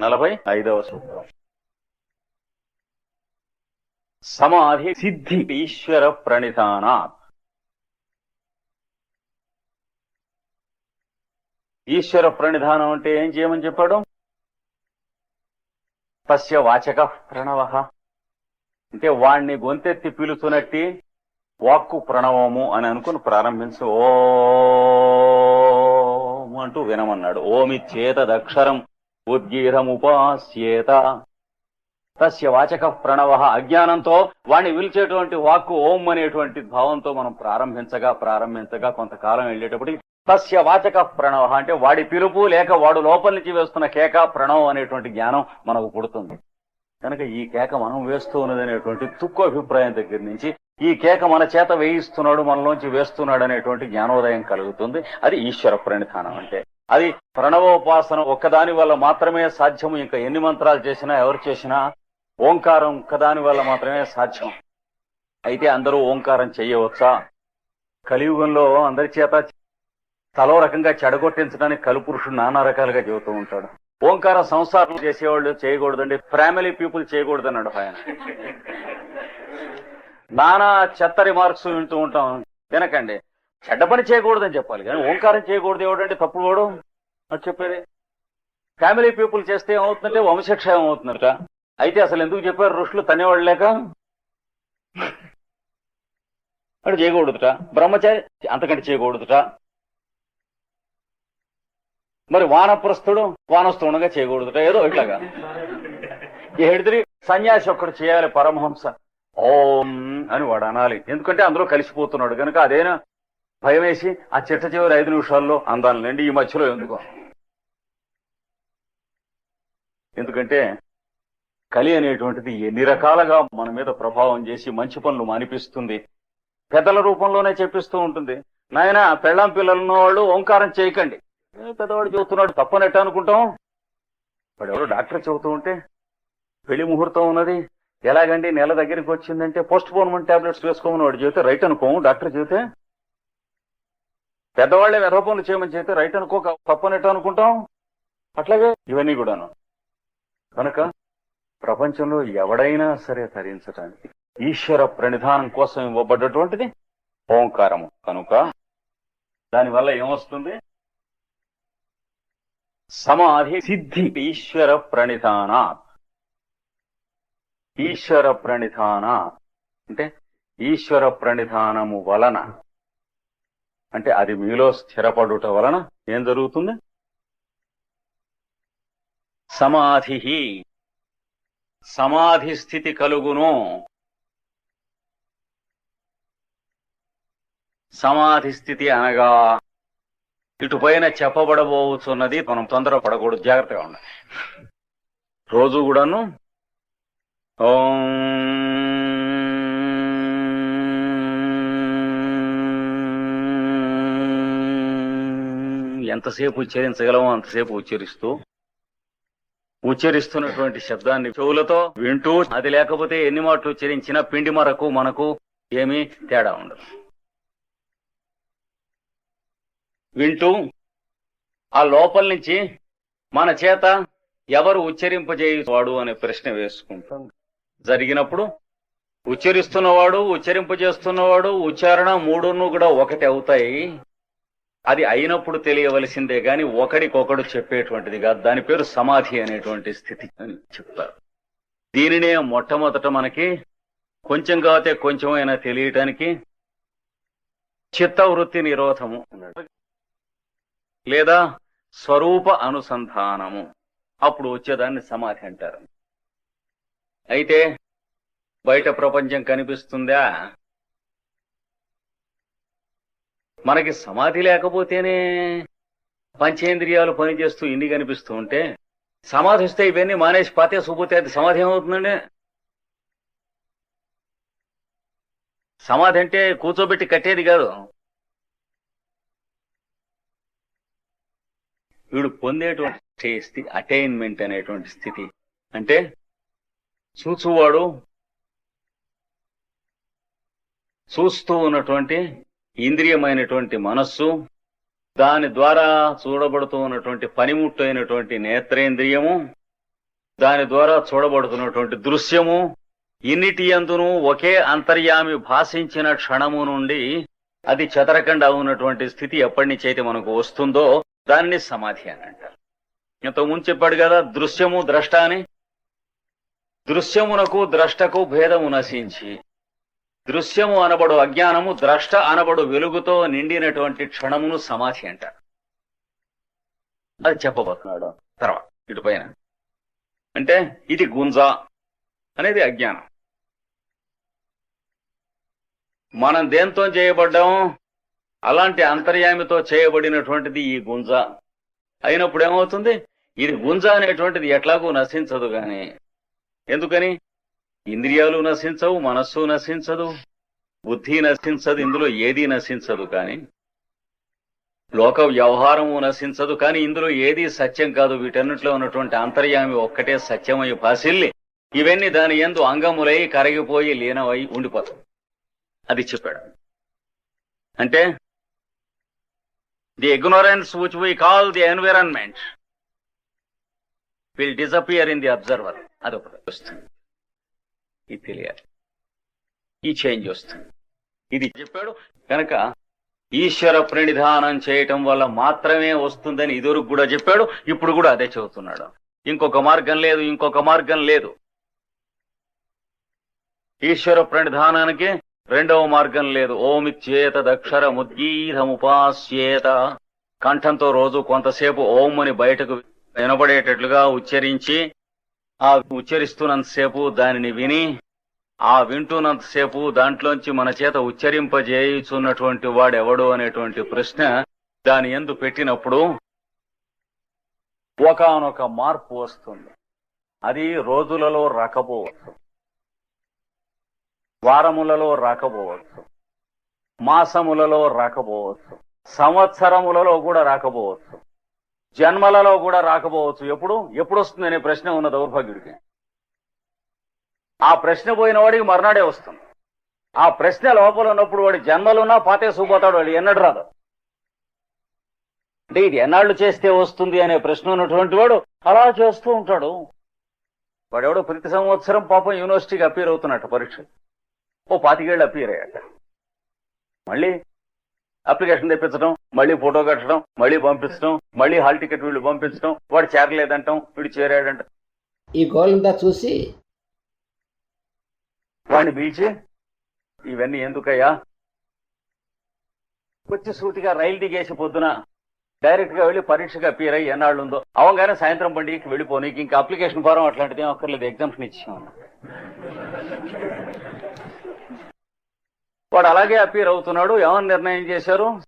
నలభై ఐదవ సూత్రం. సమాధి సిద్ధి ఈశ్వర ప్రణిధానా ఈశ్వర ప్రణిధానం అంటే ఏం చేయమని చెప్పాడు? తస్య వాచక ప్రణవ. అంటే వాణ్ణి గొంతెత్తి పిలుచునట్టి వాక్కు ప్రణవము అని అనుకుని ప్రారంభించు. ఓం అంటూ వినమన్నాడు. ఓమి చేతదక్షరం. ఉద్గీరముపాస్యేత. తస్య వాచక ప్రణవ అజ్ఞానంతో వాణ్ణి పిలిచేటువంటి వాక్కు ఓం అనేటువంటి భావంతో మనం ప్రారంభించగా ప్రారంభించగా కొంతకాలం వెళ్ళేటప్పటికి తస్య వాచక ప్రణవ అంటే వాడి పిలుపు లేక వాడు లోపల నుంచి వేస్తున్న కేక ప్రణవం అనేటువంటి జ్ఞానం మనకు పుడుతుంది. కనుక ఈ కేక మనం వేస్తూ ఉన్నది అనేటువంటి తుక్కు అభిప్రాయం దగ్గర నుంచి ఈ కేక మన చేత వేయిస్తున్నాడు మనలోంచి వేస్తున్నాడు అనేటువంటి జ్ఞానోదయం కలుగుతుంది. అది ఈశ్వర ప్రణిధానం అంటే. అది ప్రణవోపాసన ఒక్కదాని వల్ల మాత్రమే సాధ్యము. ఇంకా ఎన్ని మంత్రాలు చేసినా ఎవరు చేసినా ఓంకారం ఒక్కదాని వల్ల మాత్రమే సాధ్యం అయితే అందరూ ఓంకారం చేయవచ్చా? కలియుగంలో అందరి చేత తలో రకంగా చెడగొట్టించడానికి కలుపురుషుడు నానా రకాలుగా చెబుతూ ఉంటాడు. ఓంకార సంసారం చేసేవాళ్ళు చేయకూడదండి. ఫ్యామిలీ పీపుల్ చేయకూడదు అన్నాడు ఆయన. నానా చెత్త రిమార్క్స్ వింటూ ఉంటాం. వినకండి. చెడ్డ పని చేయకూడదని చెప్పాలి. కానీ ఓంకారం చేయకూడదు ఎవడంటే తప్పుడు వాడు? అది చెప్పేది? ఫ్యామిలీ పీపుల్ చేస్తే ఏమవుతుందంటే వంశక్షేమం అవుతుందట. అయితే అసలు ఎందుకు చెప్పారు ఋషులు తనేవాళ్ళు లేక? అటు చేయకూడదుట. బ్రహ్మచారి అంతకంటే చేయకూడదుట. మరి వానప్రస్థుడు వానస్తుండగా చేయకూడదుట. ఏదో ఇట్లాగా. ఈ సన్యాసి ఒక్కడు చేయాలి పరమహంస. ఓం అని వాడు అనాలి. ఎందుకంటే అందులో కలిసిపోతున్నాడు. కనుక అదేనా భయం వేసి ఆ చిట్ట చివరి ఐదు నిమిషాల్లో అందాలండి ఈ మధ్యలో ఎందుకో. ఎందుకంటే కలి అనేటువంటిది ఎన్ని రకాలుగా మన మీద ప్రభావం చేసి మంచి పనులు మానిపిస్తుంది. పెద్దల రూపంలోనే చెప్పిస్తూ ఉంటుంది. నాయన పెళ్ళాం పిల్లలున్న వాళ్ళు ఓంకారం చేయకండి. పెద్దవాడు చెబుతున్నాడు తప్పనట్టు అనుకుంటాం. వాడు డాక్టర్ చెబుతూ ఉంటే పెళ్ళి ముహూర్తం ఉన్నది. ఎలాగండి? నెల దగ్గరికి వచ్చిందంటే పోస్ట్ పోన్మెంట్ టాబ్లెట్స్ వేసుకోమని వాడు చెబితే రైట్ అనుకోము డాక్టర్ చెబితే పెద్దవాళ్ళే వెధ పనులు చేయమని చెబితే రైట్ అనుకో తప్పనట్టు అనుకుంటాం. అట్లాగే ఇవన్నీ కూడాను. కనుక ప్రపంచంలో ఎవడైనా సరే తరించటానికి ఈశ్వర ప్రణిధానం కోసం ఇవ్వబడ్డటువంటిది ఓంకారము. కనుక దానివల్ల ఏమొస్తుంది? సమాధి సిద్ధి ఈశ్వర ప్రణిధాన ఈశ్వర ప్రణిధాన అంటే ఈశ్వర ప్రణిధానము వలన అంటే అది మీలో స్థిరపడుట వలన ఏం జరుగుతుంది? సమాధి సమాధి స్థితి కలుగును. సమాధి స్థితి అనగా ఇటుపైన చెప్పబడబోతున్నది మనం తొందర పడకూడదు జాగ్రత్తగా ఉండాలి రోజు కూడాను. ఓం ఎంతసేపు ఉచ్చరించగలమో అంతసేపు ఉచ్చరిస్తూ ఉచ్చరిస్తున్నటువంటి శబ్దాన్ని చెవులతో వింటూ అది లేకపోతే ఎన్ని మాటలు ఉచ్చరించినా పిండి మరకు మనకు ఏమీ తేడా ఉండదు. వింటూ ఆ లోపల నుంచి మన చేత ఎవరు ఉచ్చరింపజేయువాడు అనే ప్రశ్న వేసుకుంటాం. జరిగినప్పుడు ఉచ్చరిస్తున్నవాడు ఉచ్చరింపజేస్తున్నవాడు ఉచ్చారణ మూడును కూడా ఒకటి అవుతాయి. అది అయినప్పుడు తెలియవలసిందే గాని ఒకడికొకడు చెప్పేటువంటిది కాదు. దాని పేరు సమాధి అనేటువంటి స్థితి అని చెప్తారు. దీనినే మొట్టమొదట మనకి కొంచెం కాతే కొంచెమైనా తెలియటానికి చిత్తవృత్తి నిరోధము లేదా స్వరూప అనుసంధానము. అప్పుడు వచ్చేదాన్ని సమాధి అంటారు. అయితే బయట ప్రపంచం కనిపిస్తుందా? మనకి సమాధి లేకపోతేనే పంచేంద్రియాలు పనిచేస్తూ ఇన్ని కనిపిస్తూ ఉంటే సమాధి వస్తే ఇవన్నీ మానేసి పాతే సుపోతే అది సమాధి ఏమవుతుందండి? సమాధి అంటే కూర్చోబెట్టి కట్టేది కాదు. వీడు పొందేటువంటి స్థితి అటైన్మెంట్ అనేటువంటి స్థితి. అంటే చూచువాడు చూస్తూ ఉన్నటువంటి ఇంద్రియమైనటువంటి మనస్సు దాని ద్వారా చూడబడుతూ ఉన్నటువంటి పనిముట్టు అయినటువంటి నేత్రేంద్రియము దాని ద్వారా చూడబడుతున్నటువంటి దృశ్యము ఇన్నిటి అందును ఒకే అంతర్యామి భాషించిన క్షణము నుండి అది చెదరకుండా ఉన్నటువంటి స్థితి ఎప్పటి నుంచి అయితే మనకు వస్తుందో దానిని సమాధి అని అంటారు. ఇంత ముందు చెప్పాడు కదా దృశ్యము ద్రష్ట అని. దృశ్యమునకు ద్రష్టకు భేదము నశించి దృశ్యము అనబడు అజ్ఞానము ద్రష్ట అనబడు వెలుగుతో నిండినటువంటి క్షణమును సమాధి అంటారు. అది చెప్పబోతున్నాడు. తర్వాత ఇటు పైన. అంటే ఇది గుంజ అనేది అజ్ఞానం. మనం దేంతో చేయబడ్డాము అలాంటి అంతర్యామితో చేయబడినటువంటిది ఈ గుంజ. అయినప్పుడు ఏమవుతుంది? ఇది గుంజ అనేటువంటిది ఎట్లాగూ నశించదు గాని. ఎందుకని? ఇంద్రియాలు నశించవు మనస్సు నశించదు బుద్ధి నశించదు ఇందులో ఏది నశించదు కానీ లోక వ్యవహారము నశించదు కానీ ఇందులో ఏదీ సత్యం కాదు. వీటన్నిటిలో ఉన్నటువంటి అంతర్యామి ఒక్కటే సత్యమై భాసిల్లి ఇవన్నీ దాని ఎందు అంగములై కరిగిపోయి లీనమై ఉండిపోతాయి. అది చెప్పాడు. అంటే the ignorance which call the environment environment will in in the observer అదొకటి. వస్తుంది ఇది తెలియాలి. ఈ చేంజ్ వస్తుంది. ఇది చెప్పాడు. కనుక ఈశ్వర ప్రణిధానం చేయటం వల్ల మాత్రమే వస్తుందని ఇదివరకు కూడా చెప్పాడు. ఇప్పుడు కూడా అదే చెబుతున్నాడు ఇంకొక మార్గం లేదు ఇంకొక మార్గం లేదు. ఈశ్వర ప్రణిధానానికి రెండవ మార్గం లేదు. ఓమిచ్చేత దక్షర ముద్గీరముపాస్యేత కంఠంతో రోజు కొంతసేపు ఓం అని బయటకు వినబడేటట్లుగా ఉచ్చరించి ఆ ఉచ్చరిస్తున్నంతసేపు దానిని విని ఆ వింటున్నంతసేపు దాంట్లోంచి మన చేత ఉచ్చరింపజేయుచున్నటువంటి వాడెవడు అనేటువంటి ప్రశ్న దాని ఎందు పెట్టినప్పుడు ఒకనొక మార్పు వస్తుంది. అది రోజులలో రాకపోవచ్చు. వారములలో రాకపోవచ్చు. మాసములలో రాకపోవచ్చు. సంవత్సరములలో కూడా రాకపోవచ్చు. జన్మలలో కూడా రాకపోవచ్చు. ఎప్పుడు? ఎప్పుడు వస్తుంది అనే ప్రశ్న ఉన్న దౌర్భాగ్యుడికి. ఆ ప్రశ్న పోయిన వాడికి మర్నాడే వస్తుంది. ఆ ప్రశ్న లోపల ఉన్నప్పుడు వాడి జన్మలున్నా పాతే సూపోతాడు వాడు. ఎన్నడు రాదు. అంటే ఇది ఎన్నాళ్ళు చేస్తే వస్తుంది అనే ప్రశ్న ఉన్నటువంటి వాడు అలా చేస్తూ ఉంటాడు. వాడెవడో ప్రతి సంవత్సరం పాపం యూనివర్సిటీకి అపీర్ అవుతున్నట్టు పరీక్ష ఓ పాతికేళ్ళు అపీర్ అయ్యాట. మళ్ళీ అప్లికేషన్ తెప్పించడం మళ్ళీ ఫోటో కట్టడం మళ్ళీ పంపించడం మళ్ళీ హాల్ టికెట్ వీళ్ళు పంపించడం వాడు చేరలేదంటాం వీడు చేరాడంట. ఈ గోలంతా చూసి వాడిని పిలిచి ఇవన్నీ ఎందుకయ్యా? వచ్చి సూటిగా రైలు దిగేసి పొద్దున డైరెక్ట్గా వెళ్ళి పరీక్షగా అపీర్ అయ్యి ఎన్నాళ్ళు ఉందో అవగానే సాయంత్రం బండికి వెళ్ళిపోనీకి ఇంకా అప్లికేషన్ ఫారం అట్లాంటిది ఏం అక్కర్లేదు ఎగ్జామ్షన్ ఇచ్చాం వాడు అలాగే అపీర్ అవుతున్నాడు. ఏమని నిర్ణయం చేశారు?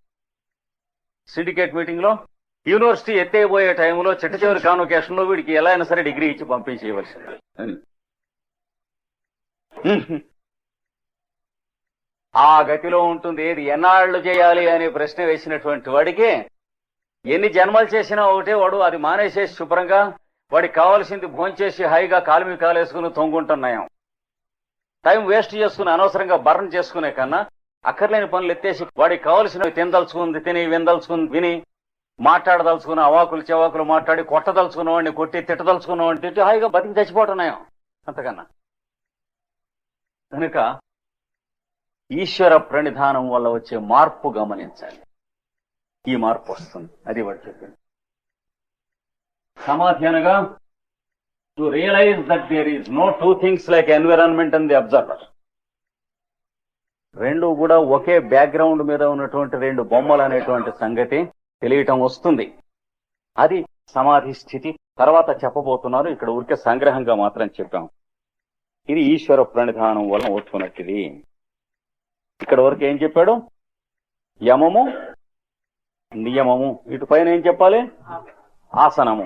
సిండికేట్ మీటింగ్లో? యూనివర్సిటీ ఎత్తేయబోయే టైంలో చిట్ట చివరి కాన్వకేషన్లో వీడికి ఎలా అయినా సరే డిగ్రీ ఇచ్చి పంపించేయవలసింది. అని. ఆ గతిలో ఉంటుంది. ఏది ఎన్నాళ్ళు చేయాలి అనే ప్రశ్న వేసినటువంటి వాడికి ఎన్ని జన్మలు చేసినా ఒకటే వాడు. అది మానేసేసి శుభ్రంగా వాడికి కావాల్సింది భోంచేసి హాయిగా కాలుమి కాలేసుకుని తొంగుంటున్నాయం. టైం వేస్ట్ చేసుకుని అనవసరంగా బర్న్ చేసుకునే కన్నా అక్కర్లేని పనులు ఎత్తేసి వాడికి కావలసినవి తినదలుచుకుంది తిని వినదలుచుకుంది విని మాట్లాడదలుచుకున్న అవాకులు చెవాకులు మాట్లాడి కొట్టదలుచుకున్న వాడిని కొట్టి తిట్టదలుచుకున్న వాడిని తిట్టి హాయిగా బతికి చచ్చిపోతున్నాయం అంతకన్నా. కనుక ఈశ్వర ప్రణిధానం వల్ల వచ్చే మార్పు గమనించాలి. ఈ మార్పు వస్తుంది. అది వాడు చెప్పింది సమాధి అనగా to realise that there is no two things like environment and the observer రెండు కూడా ఒకే బ్యాక్గ్రౌండ్ మీద ఉన్నటువంటి రెండు బొమ్మలు అనేటువంటి సంగతి తెలియటం వస్తుంది. అది సమాధి స్థితి. తర్వాత చెప్పబోతున్నారు. ఇక్కడ ఊరికే సంగ్రహంగా మాత్రం చెప్పాం. ఇది ఈశ్వర ప్రణిధానం వలన వస్తున్నట్టిది. ఇక్కడ వరకు ఏం చెప్పాడు? యమము నియమము. ఇటు పైన ఏం చెప్పాలి? ఆసనము.